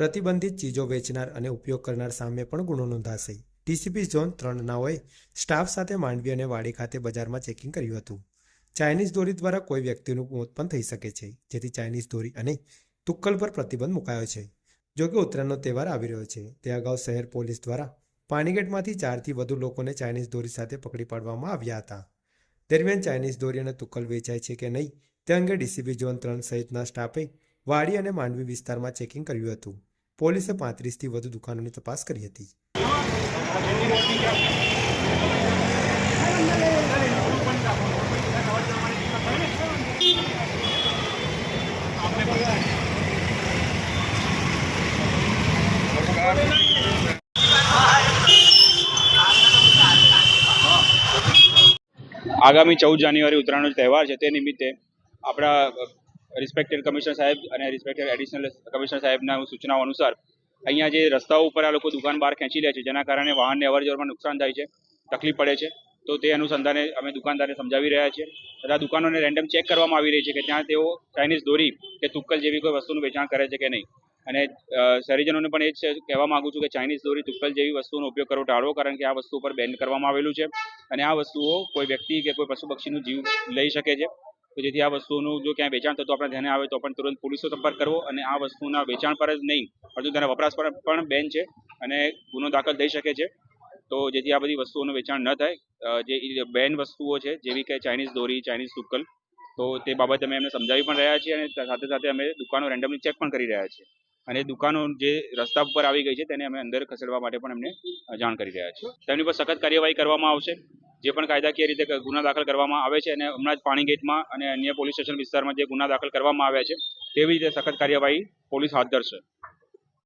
પ્રતિબંધિત ચીજો વેચનાર અને ઉપયોગ કરનાર સામે પણ ગુનો નોંધાશે. ડીસીપી ઝોન ત્રણનાઓએ સ્ટાફ સાથે માંડવી અને વાડી ખાતે બજારમાં ચેકિંગ કર્યું હતું. ચાઇનીઝ દોરી દ્વારા કોઈ વ્યક્તિનું મોત પણ થઈ શકે છે, જેથી ચાઇનીઝ દોરી અને તુક્કલ પર પ્રતિબંધ મુકાયો છે. જોકે ઉત્તરાયણનો તહેવાર આવી રહ્યો છે, તે અગાઉ શહેર પોલીસ દ્વારા પાણીગેટમાંથી ચારથી વધુ લોકોને ચાઇનીઝ દોરી સાથે પકડી પાડવામાં આવ્યા હતા. દરમિયાન ચાઇનીઝ દોરી અને તુક્કલ વેચાય છે કે નહીં, તે અંગે ડીસીબી ઝોન ત્રણ સહિતના સ્ટાફે વાડી અને માંડવી વિસ્તારમાં ચેકિંગ કર્યું હતું. પોલીસે પાંત્રીસથી વધુ દુકાનોની તપાસ કરી હતી. આગામી ચૌદ જાન્યુઆરી ઉત્તરાયણનો તહેવાર છે. તે નિમિત્તે આપણા રિસ્પેક્ટેડ કમિશનર સાહેબ અને રિસ્પેક્ટેડ એડિશનલ કમિશનર સાહેબના સૂચનાઓ અનુસાર, અહીંયા જે રસ્તાઓ ઉપર આ લોકો દુકાન બહાર ખેંચી લે છે, જેના કારણે વાહનને અવરજવરમાં નુકસાન થાય છે, તકલીફ પડે છે, તો તે અનુસંધાને અમે દુકાનદારને સમજાવી રહ્યા છીએ. તથા દુકાનોને રેન્ડમ ચેક કરવામાં આવી રહી છે કે ત્યાં તેઓ ચાઇનીઝ દોરી કે તુક્કલ જેવી કોઈ વસ્તુનું વેચાણ કરે છે કે નહીં. અને શહેરીજનોને પણ એ જ કહેવા માગું છું કે ચાઇનીઝ દોરી, તુક્કલ જેવી વસ્તુનો ઉપયોગ કરવો ટાળવો, કારણ કે આ વસ્તુ ઉપર બેન કરવામાં આવેલું છે. અને આ વસ્તુઓ કોઈ વ્યક્તિ કે કોઈ પશુ પક્ષીનું જીવ લઈ શકે છે. તો જેથી આ વસ્તુનું જો ક્યાંય વેચાણ થતું આપણે ધ્યાને આવે તો પણ તુરંત પોલીસનો સંપર્ક કરવો અને આ વસ્તુના વેચાણ પર જ નહીં, પરંતુ તેના વપરાશ પર પણ બેન છે અને ગુનો દાખલ થઈ શકે છે. તો જેથી આ બધી વસ્તુઓનું વેચાણ ન થાય જે બેન વસ્તુઓ છે, જેવી કે ચાઇનીઝ દોરી, ચાઇનીઝ સુકલ તો તે બાબતે અમે એમને સમજાવી પણ રહ્યા છીએ અને સાથે સાથે અમે દુકાનો રેન્ડમલી ચેક પણ કરી રહ્યા છીએ. અને દુકાનો જે રસ્તા ઉપર આવી ગઈ છે તેને અમે અંદર ખસેડવા માટે પણ એમને જાણ કરી રહ્યા છીએ. તેમની પર સખત કાર્યવાહી કરવામાં આવશે. જે પણ કાયદાકીય રીતે ગુના દાખલ કરવામાં આવે છે અને હમણાં જ પાણી ગેટમાં અને અન્ય પોલીસ સ્ટેશન વિસ્તારમાં જે ગુના દાખલ કરવામાં આવ્યા છે, તેવી રીતે સખત કાર્યવાહી પોલીસ હાથ ધરશે.